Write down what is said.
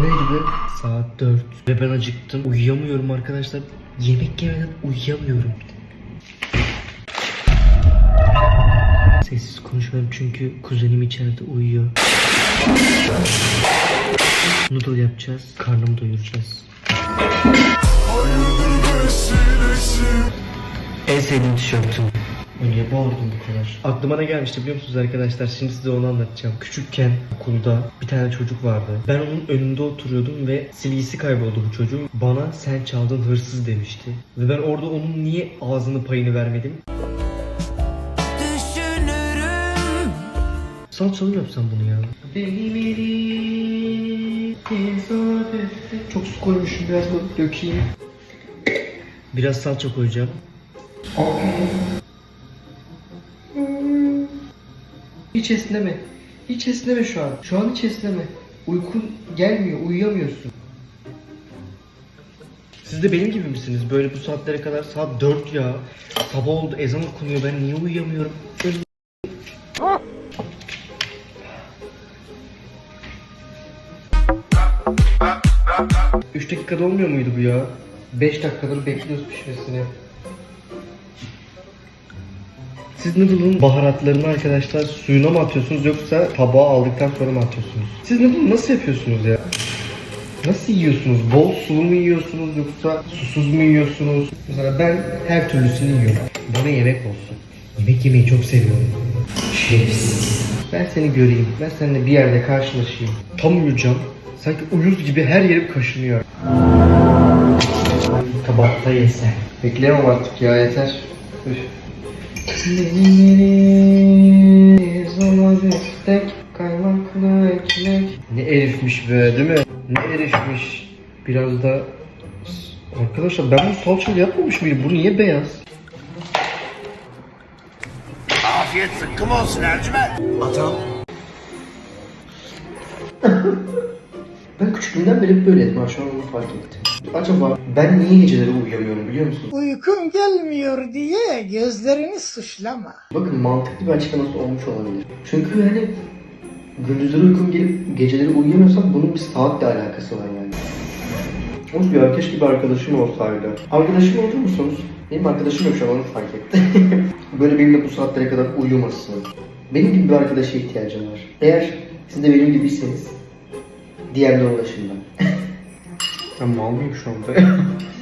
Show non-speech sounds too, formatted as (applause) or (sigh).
Neydi? Saat 4 ve ben acıktım. Uyuyamıyorum arkadaşlar. Yemek yemeden uyuyamıyorum. Sessiz konuşuyorum çünkü kuzenim içeride uyuyor. Noodle yapacağız. Karnımı doyuracağız. En sevdiğim tişörtüm. Niye bağırdım bu kadar? Aklıma ne gelmişti biliyor musunuz arkadaşlar? Şimdi size onu anlatacağım. Küçükken okulda bir tane çocuk vardı. Ben onun önünde oturuyordum ve silgisi kayboldu bu çocuğun. Bana sen çaldın hırsız demişti. Ve ben orada onun niye ağzını payını vermedim? Düşünürüm Salçalı mı yapsam bunu ya? Benim elim. Çok su koymuşum biraz da dökeyim. Biraz salça koyacağım. Hiç esneme. Hiç esneme şu an. Şu an hiç esneme. Uykun gelmiyor, uyuyamıyorsun. Siz de benim gibi misiniz? Böyle bu saatlere kadar saat 4 ya. Sabah oldu, ezan okunuyor. Ben niye uyuyamıyorum? 3 dakikada olmuyor muydu bu ya? 5 dakikadır bekliyoruz pişmesini. Siz noodle'ın baharatlarını arkadaşlar suyuna mı atıyorsunuz yoksa tabağa aldıktan sonra mı atıyorsunuz? Siz noodle nasıl yapıyorsunuz ya? Nasıl yiyorsunuz? Bol sulu mu yiyorsunuz yoksa susuz mu yiyorsunuz? Mesela ben her türlüsünü yiyorum. Bana yemek olsun. Yemek yemeyi çok seviyorum. Şerefsiz. Ben seni göreyim. Ben seninle bir yerde karşılaşayım. Tam uyuyacağım. Sanki uyuz gibi her yerim kaşınıyor. Tabakta yesen. Bekleyemem artık ya yeter. Üf. Tek kaymaklı ekmek. Ne herifmiş be değil mi? Ne herifmiş. Biraz da Arkadaşlar ben bu salçalı yapmamış mıydım? Bu niye beyaz? Afiyet sıkkım olsun Ercüment. Atam (laughs) Ben küçüklüğümden beri böyleydim. Ha, şu an onu fark ettim. Acaba ben niye geceleri uyuyamıyorum biliyor musunuz? Uykun gelmiyor diye gözlerini suçlama. Bakın mantıklı bir açıklaması olmuş olabilir. Çünkü hani gündüzleri uykum gelip geceleri uyuyamıyorsam bunun bir saatle alakası var yani. Of ya keşke bir arkadaşım olsaydı. Arkadaşım olur musunuz? Benim arkadaşım yok şu an onu fark ettim. (laughs) Böyle benimle bu saatlere kadar uyumasın. Benim gibi bir arkadaşa ihtiyacım var. Eğer siz de benim gibiyseniz DM'de ulaşın ben. Ben mal mıyım şu anda? (laughs)